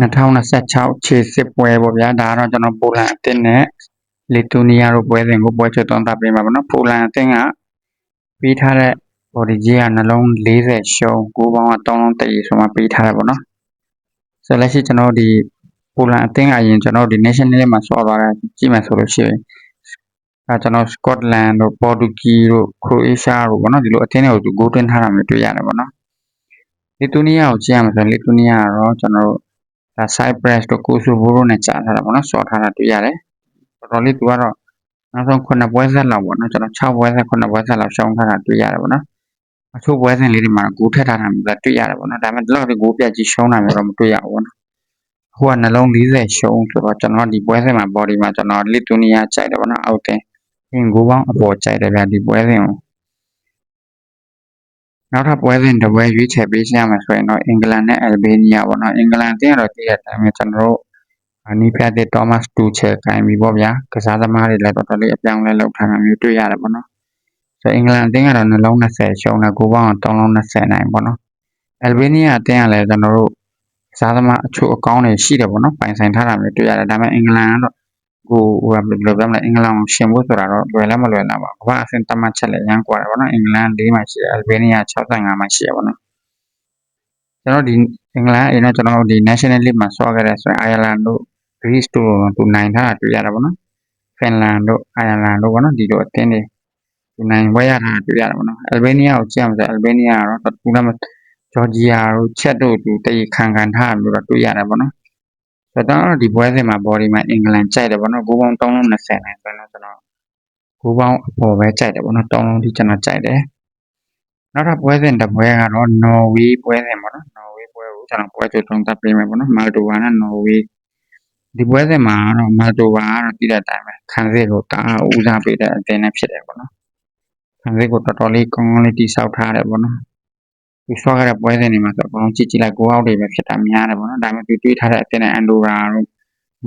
2026ခြေစစ်ပွဲပေါ့ဗျာဒါကတော့ကျွန်တော်ပိုလန်အသင်းနဲ့လီတူနီးယားတို့ပွဲစဉ်ကိုပွဲချုပ်သုံးသပ်ပေးမှာပေါ့နော်ပိုလန်အသင်းကပြီးထားတဲ့ body ကြီးကနှလုံး40ရှုံးကိုပေါင်းက3လုံးတည်ဆိုမှပြီးထားတယ်ပေါ့နော်ဆိုလက်ရှိကျွန်တော်ဒီပိုလန်အသင်းကအရင်ကျွန်တော်ဒီ national league မှာဆော့သွားတာကြည့်မယ်ဆိုလို့ရှိရင်အဲကျွန်တော်စကော့တလန်တို့ပေါ်တူဂီတို့ခရိုအေးရှားတို့ပေါ့နော်ဒီလိုအသင်းတွေကိုသူဂိုးသွင်းထားတာမျိုးတွေ့ရတယ်ပေါ့နော်လီတူနီးယားကိုကြည့်ရမှာဆိုလီတူနီးယားကတော့ကျွန်တော်တို့ ဒါ Cyprus တို့ Kosovo တို့နဲ့ကြားထားတာပေါ့နော်ဆော့ထားတာတွေ့ရတယ်တော်တော်လေးသူကတော့နောက်ဆုံး9ပွဲဆက်လောက်ပေါ့နော်ကျွန်တော်6ပွဲဆက်9ပွဲဆက်လောက်ရှောင်းထားတာတွေ့ရတယ်ပေါ့နော်အချို့ပွဲစဉ်လေးတွေမှာဂိုးထက်ထားတာမျိုးလည်းတွေ့ရတယ်ပေါ့နော်ဒါပေမဲ့ဒီလောက်ဒီဂိုးပြတ်ကြီးရှုံးတာမျိုးတော့မတွေ့ရဘူးပေါ့နော်ဟိုကနှလုံး40ရှုံးဆိုတော့ကျွန်တော်ဒီပွဲစဉ်မှာ body မှာကျွန်တော်လစ်တူနီးယားကြိုက်တယ်ပေါ့နော်အောက်တင်အင်းဂိုးပေါင်းအပေါ်ကြိုက်တယ်ဗျာဒီပွဲစဉ်ကို နောက်ထပ်ပွဲစဉ်တစ်ပွဲရွေးချယ်ပေးရမယ်ဆိုရင်တော့အင်္ဂလန်နဲ့အယ်ဘေးနီးယားပေါ့နော်အင်္ဂလန်အသင်းကတော့တည့်တဲ့အတိုင်းပဲကျွန်တော်တို့အနီးပြတဲ့ Thomas Tuchel ကင်ပြီပေါ့ဗျာကစားသမားတွေလည်းတော်တော်လေးအပြောင်းလဲလုပ်ထားတာမျိုးတွေ့ရတယ်ပေါ့နော်ဆိုအင်္ဂလန်အသင်းကတော့နှလုံး20ရှုံးတယ်ကိုပေါင်း3လုံး20နိုင်ပေါ့နော်အယ်ဘေးနီးယားအသင်းကလည်းကျွန်တော်တို့ကစားသမားအချို့အကောင်းတွေရှိတယ်ပေါ့နော်ပိုင်ဆိုင်ထားတာမျိုးတွေ့ရတယ်ဒါပေမဲ့အင်္ဂလန်ကတော့ ကိုဟိုဘယ်လိုပြောမလဲအင်္ဂလန်ကိုရှင်ဖို့ဆိုတာတော့လွယ်လည်းမလွယ်တော့ပါဘူး။ကမ္ဘာအဆင့်တမတ်ချက်လည်းရန်ကွာတယ်ပေါ့နော်။အင်္ဂလန်၄မှာရှိတယ်၊အယ်ဘေးနီးယား65မှာရှိတယ်ပေါ့နော်။ကျွန်တော်ဒီအင်္ဂလန်အရင်ကကျွန်တော်ဒီ National League မှာဆော့ခဲ့တဲ့ဆိုရင် Ireland တို့ Greece တို့သူနိုင်ထားတာတွေ့ရတာပေါ့နော်။ Finland တို့ Ireland တို့ပေါ့နော်ဒီလိုအသင်းတွေသူနိုင်ဝဲရတာတွေ့ရတာပေါ့နော်။ Albania ကိုကြည့်ရမှာဆို Albania ကတော့သူကဂျော်ဂျီယာတို့ချက်တို့သူတည်ခံခံထားမျိုးတော့တွေ့ရတယ်ပေါ့နော်။ ဆိုတော့ဒီပွဲစဉ်မှာ body မှာအင်္ဂလန်ကြိုက်တယ်ပေါ့နော်ကိုပေါင်း3လုံး20နိုင်ဆိုတော့ကျွန်တော်ကိုပေါင်းအပေါ်ပဲကြိုက်တယ်ပေါ့နော်3လုံးထိကျွန်တော်ကြိုက်တယ်နောက်ထပ်ပွဲစဉ်တစ်ပွဲကတော့ Norway ပွဲစဉ်ပေါ့နော် Norway ပွဲကိုကျွန်တော်ပွဲကြိုသုံးသပ်ပေးမယ်ပေါ့နော် Moldova နဲ့ Norway ဒီပွဲစဉ်မှာတော့ Moldova ကတော့ပြည်တဲ့အတိုင်းပဲခံစစ်ကိုတာဦးစားပေးတဲ့အသင်းနဲ့ဖြစ်တယ်ပေါ့နော်ခံစစ်ကိုတော်တော်လေးကောင်းကောင်းလေးတိစောက်ထားတယ်ပေါ့နော် သူဆော့ခဲ့တဲ့ပွဲစဉ်တွေမှာဆိုအကုန်လုံးကြည့်ကြည့်လိုက်ကိုအောက်တွေပဲဖြစ်တာများတယ်ပေါ့နော်ဒါပေမဲ့သူတွေးထားတဲ့အတင်းနဲ့အန်ဒိုရာတို့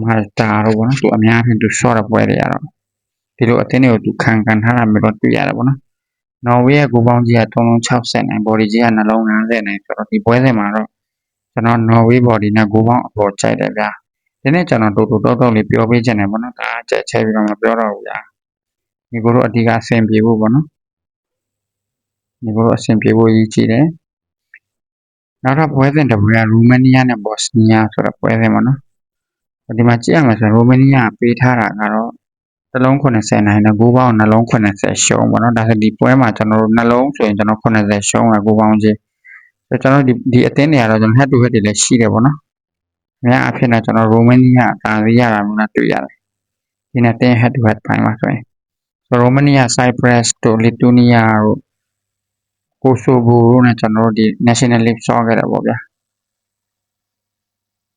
မာတာတို့ပေါ့နော်သူအများကြီးသူဆော့တဲ့ပွဲတွေကတော့ဒီလိုအတင်းတွေကိုသူခံခံထားတာမျိုးတော့တွေ့ရတယ်ပေါ့နော်နော်ဝေးရဲ့ကိုပေါင်းကြီးက360နိုင် body ကြီးကနှလုံး90နိုင်ဆိုတော့ဒီပွဲစဉ်မှာတော့ကျွန်တော်နော်ဝေး body နဲ့ကိုပေါင်းအပေါ်ကြိုက်တယ်ဗျာဒီနေ့ကျွန်တော်တူတူတော့တော့လေးပြောပေးချင်တယ်ပေါ့နော်ဒါအကျက်ချဲပြီးတော့မပြောတော့ဘူးဗျာဒီကိုတော့အဓိကအဆင်ပြေဖို့ပေါ့နော်ဒီကိုတော့အဆင်ပြေဖို့ရည်ကြည်တယ် နောက်ထပ်ပွဲစဉ်တစ်ပွဲကရူမေးနီးယားနဲ့ဘော့စနီးယားဆိုတဲ့ပွဲစဉ်ပေါ့နော်ဒီမှာကြည့်ရမှာဆိုရူမေးနီးယားပေးထားတာကတော့တစ်လုံး80နိုင်တယ်ကိုပေါင်းနှလုံး80ရှုံးပေါ့နော်ဒါဆိုဒီပွဲမှာကျွန်တော်တို့နှလုံးဆိုရင်ကျွန်တော်80ရှုံးတယ်ကိုပေါင်းချင်းဆိုကျွန်တော်ဒီဒီအသင်းတွေကတော့ကျွန်တော် head to head တွေလည်းရှိတယ်ပေါ့နော်အများအဖြစ်နဲ့ကျွန်တော်ရူမေးနီးယားအသာစီးရတာမျိုးနဲ့တွေ့ရတယ်ဒီနဲ့တင်း head to head ပိုင်းမှာဆိုရင်ဆိုရူမေးနီးယား Cyprus တို့လီတူနီးယားတို့ ကိုဆိုဗိုတို့နဲ့ကျွန်တော်တို့ဒီ National League ဆော့ခဲ့တယ်ပေါ့ဗျာ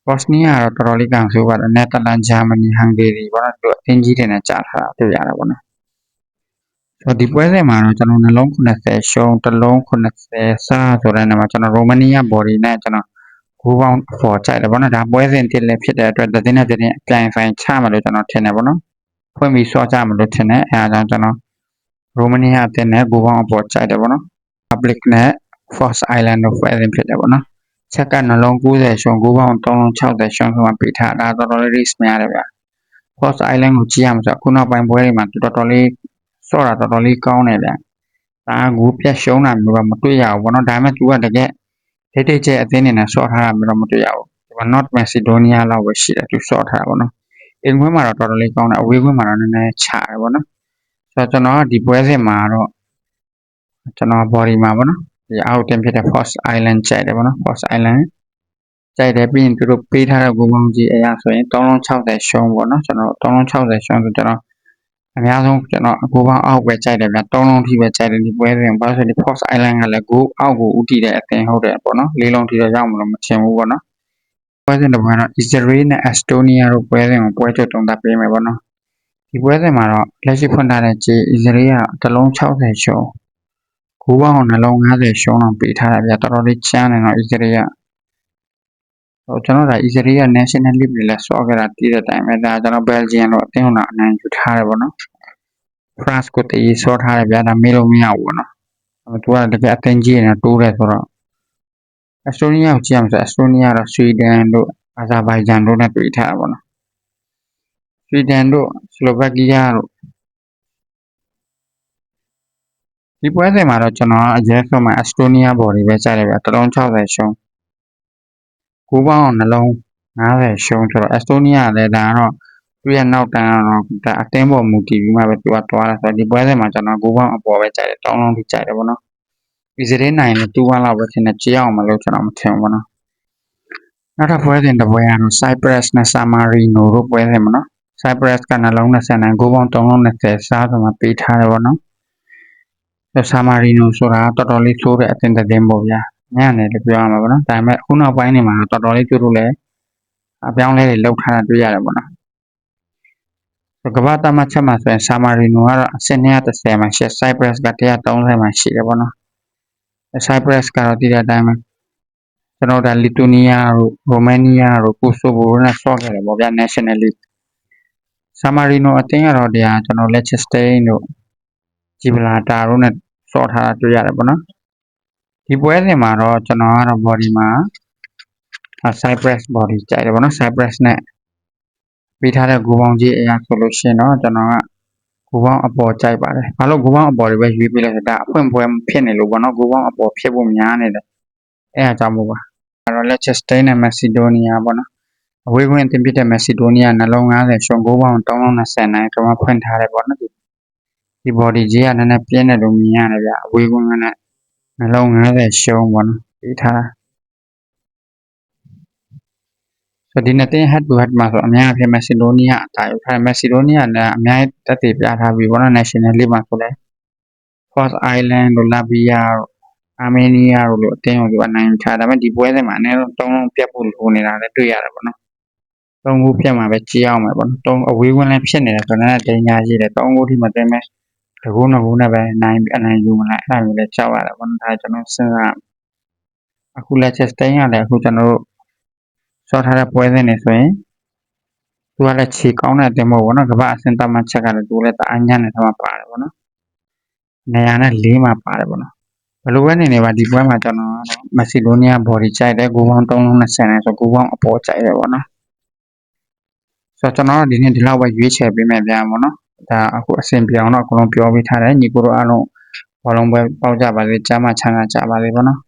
ဘော့စနီးယားကတော့တော်တော်လေးကန်ဆိုးပါတယ်နယ်သာလန်ဂျာမနီဟန်ဂေရီပေါ့နော်သူအသင်းကြီးတွေနဲ့ကြာထားတာတွေ့ရတာပေါ့နော်ဆိုဒီပွဲစဉ်မှာတော့ကျွန်တော်နှလုံး80ရှုံးတစ်လုံး80စားဆိုတဲ့နေရာမှာကျွန်တော်ရိုမနီးယားဘော်ဒီနဲ့ကျွန်တော်ဂိုးပေါင်းပေါ်ကြိုက်တယ်ပေါ့နော်ဒါပွဲစဉ်တစ်လည်းဖြစ်တဲ့အတွက်သတင်းနဲ့သတင်းအပြိုင်ဆိုင်ချမယ်လို့ကျွန်တော်ထင်တယ်ပေါ့နော်ဖွင့်ပြီးစောကြမယ်လို့ထင်တယ်အဲဒါကြောင့်ကျွန်တော်ရိုမနီးယားအသင်းနဲ့ဂိုးပေါင်းအပေါ်ကြိုက်တယ်ပေါ့နော် public နဲ့ Force Island တို့ပွဲစဉ်ဖြစ်တယ်ပေါ့နော်ချက်ကနှလုံး90ရှုံး9ပေါင်း360ရှုံးဆိုမှပေးထားဒါတော်တော်လေး risk များတယ်ဗျာ Force Island ကိုကြည့်ရမှာဆိုအခုနောက်ပိုင်းပွဲတွေမှာတော်တော်လေးစော့တာတော်တော်လေးကောင်းတယ်ဗျာဒါကကိုပြတ်ရှုံးတာမျိုးတော့မတွေ့ရဘူးပေါ့နော်ဒါပေမဲ့ तू ကတကယ်တိတ်တိတ်ကျအသင်းနေနဲ့စော့ထားတာမျိုးတော့မတွေ့ရဘူးဒီမှာ North Macedonia လောက်ပဲရှိတယ် तू စော့ထားတာပေါ့နော်အင်ကွင်းမှာတော့တော်တော်လေးကောင်းတယ်အဝေးကွင်းမှာတော့နည်းနည်းချတယ်ပေါ့နော်ဆိုတော့ကျွန်တော်ကဒီပွဲစဉ်မှာတော့ ကျွန်တော် body မှာပေါ့နော်ဒီအောက်တင်ဖြစ်တဲ့ Force Island ကြိုက်တယ်ပေါ့နော် Force Island ကြိုက်တယ်ပြီးရင်သူတို့ပေးထားတဲ့ကိုပေါင်းကြီးအရာဆိုရင်360ရှုံးပေါ့နော်ကျွန်တော်360ရှုံးဆိုကျွန်တော်အများဆုံးကျွန်တော်အကိုပေါင်းအောက်ပဲကြိုက်တယ်ဗျ3လုံးထိပဲကြိုက်တယ်ဒီပွဲစဉ်ဘာလို့ဆိုဒီ Force Island ကလည်းကိုအောက်ကိုဥတီတဲ့အသင်းဟုတ်တယ်ပေါ့နော်လေးလုံးထိတော့ရောက်မလို့မချင်ဘူးပေါ့နော်ပွဲစဉ်တစ်ပွဲတော့ Israel နဲ့ Estonia တို့ပွဲစဉ်ကိုပွဲချုပ်တုံးသပ်ပေးမယ်ပေါ့နော်ဒီပွဲစဉ်မှာတော့လက်ရှိဖွင့်ထားတဲ့ခြေ Israel ကတစ်လုံး60ရှုံး ကိုပေါင်းနှလုံး90ရှုံးအောင်ပေးထားတာဗျတော်တော်လေးချမ်းတယ်နော် Israel ကဟိုကျွန်တော်ဒါ Israel က National League တွေလည်းဆော့ခဲ့တာတည်တဲ့အတိုင်းပဲဒါကျွန်တော် Belgium တော့အသင်းဝင်အနိုင်ယူထားတယ်ပေါ့နော် France ကိုတည်ဆော့ထားတယ်ဗျာဒါမေးလို့မရဘူးပေါ့နော်အဲသူကတကယ်အသင်းကြီးနေတိုးတယ်ဆိုတော့ Estonia ကိုကြည့်ရမှာဆို Estonia တော့ Sweden တို့အာဇာဘိုင်ဂျန်တို့နဲ့တွေ့ထားတာပေါ့နော်ဆွီဒင်တို့စလိုဗက်ကီးယားတို့ ဒီပွဲစဉ်မှာတော့ကျွန်တော်အရဲဆုံးမှာအက်စတိုးနီးယားဘော်ဒီပဲကြားတယ်ဗျတစ်လုံး60ရှုံးကူပေါင်းနှလုံး90ရှုံးဆိုတော့အက်စတိုးနီးယားလည်းဒါကတော့သူ့ရဲ့နောက်တန်းကတော့ဒါအတင်းပေါ်မူတည်ပြီးမှပဲသူကသွားတာဆိုတော့ဒီပွဲစဉ်မှာကျွန်တော်ကူပေါင်းအပေါ်ပဲကြားတယ်တောင်းလုံးထိကြားတယ်ပေါ့နော်ဒီစတဲ့နိုင်နဲ့2-1လောက်ပဲထင်တယ်ကြေးအောင်မလို့ကျွန်တော်မထင်ဘူးပေါ့နော်နောက်ထပ်ပွဲစဉ်တစ်ပွဲကတော့ Cyprus နဲ့ San Marino တို့ပွဲစဉ်ပေါ့နော် Cyprus ကနှလုံး20နိုင်ကိုပေါင်း320စားဆိုမှပေးထားတယ်ပေါ့နော် ဆာမာရီနိုဆိုတာတော်တော်လေးဆိုးတဲ့အသင်းသတင်းပေါ့ဗျာညနေလည်းပြောရမှာပေါ့နော်ဒါပေမဲ့အခုနောက်ပိုင်းနေမှာတော်တော်လေးကျိုးလို့လည်းအပြောင်းလဲတွေလောက်ထားတာတွေ့ရတယ်ပေါ့နော်ကမ္ဘာတမတ်ချက်မှာဆိုရင်ဆာမာရီနိုကတော့အဆင့်130မှာရှိ Cyprus က130မှာရှိတယ်ပေါ့နော် Cyprus ကတော့ဒီတဲ့အတိုင်းပဲကျွန်တော်တို့လီတူနီးယားတို့ရိုမေးနီးယားတို့ကိုဆိုဗိုတို့နဲ့ဆော့ခဲ့တယ်ပေါ့ဗျာ National League ဆာမာရီနိုအသင်းကတော့တရားကျွန်တော်လက်ချက်စတိန်တို့ ဂျီဘလာတာတို့နဲ့စော့ထားတာတွေ့ရတယ်ပေါ့နော်ဒီပွဲစဉ်မှာတော့ကျွန်တော်ကတော့ body မှာ Cypress body ကြိုက်တယ်ပေါ့နော် Cypress နဲ့ပေးထားတဲ့ဂူပေါင်းကြီးအရာဆိုလို့ရှိရင်တော့ကျွန်တော်ကဂူပေါင်းအပေါ်ကြိုက်ပါတယ်ဘာလို့ဂူပေါင်းအပေါ်တွေပဲရွေးပေးလဲဆိုတော့ဒါအဖွင့်ပွဲဖြစ်နေလို့ပေါ့နော်ဂူပေါင်းအပေါ်ဖြစ်ဖို့များနေတယ်အဲအကြောင်းမို့ပါအဲ့တော့ Leicester နဲ့ Macedonia ပေါ့နော်အဝေးကွင်းအသင်းဖြစ်တဲ့ Macedonia နှလုံး90ရှုံး9ပေါင်320နိုင်ကျွန်တော်ဖွင့်ထားတယ်ပေါ့နော် ဒီဒီ body ကြီးကနည်းနည်းပြင်းတယ်လို့မြင်ရတယ်ဗျအဝေးကွင်းကလည်းနှလုံး90ရှုံးပေါ့နော်ပြီးထားဆိုဒီနှစ်တင်း head to head မှာဆိုအများအပြား Macedonia အတားယူထားတယ် Macedonia နဲ့အများတက်တည်ပြထားပြီးပေါ့နော် National League မှာဆိုလဲ Force Island တို့ Latvia တို့အာမေးနီးယားတို့လိုအတင်းကိုသူအနိုင်ယူထားဒါပေမဲ့ဒီပွဲစဉ်မှာအနည်းဆုံး၃လုံးပြတ်ဖို့လိုနေတာလည်းတွေ့ရတယ်ပေါ့နော်၃ခုပြတ်မှာပဲကြည့်အောင်မယ်ပေါ့နော်၃အဝေးဝင်လည်းဖြစ်နေတယ်ဆိုတော့လည်းတင်ညာရှိတယ်၃ခုထိမတင်မဲ့ တကူနှစ်ကူနဲ့ပဲနိုင်အနိုင်ယူမလားအဲ့ဒါမျိုးလည်းကြောက်ရတယ်ပေါ့နော်ဒါကျွန်တော်စဉ်းစားအခုလက်ချက်စတိန်ကလည်းအခုကျွန်တော်တို့စောထားတဲ့ပွဲစဉ်တွေဆိုရင်သူကလည်းခြေကောင်းတဲ့အတင်းမဟုတ်ဘူးနော်ကမ္ဘာအဆင့်တမန်ချက်ကလည်းသူလည်းတအားညံ့နေတယ်မှာပါတယ်ပေါ့နော်နေရာနဲ့၄မှာပါတယ်ပေါ့နော်ဘယ်လိုပဲနေနေပါဒီပွဲမှာကျွန်တော်မက်ဆီဒိုနီးယားဘော်ဒီကြိုက်တယ်ဂိုးပေါင်း320နဲ့ဆိုဂိုးပေါင်းအပေါ်ကြိုက်တယ်ပေါ့နော်ဆိုတော့ကျွန်တော်တို့ဒီနေ့ဒီလောက်ပဲရွေးချယ်ပေးမယ်ပြန်ပေါ့နော် ဒါအခုအဆင်ပြေအောင်တော့အကုန်လုံးပြောပေးထားတယ်ညီကိုတို့အားလုံးဘောလုံးပွဲပေါက်ကြပါစေကြားမှချမ်းသာကြပါစေပေါ့နော်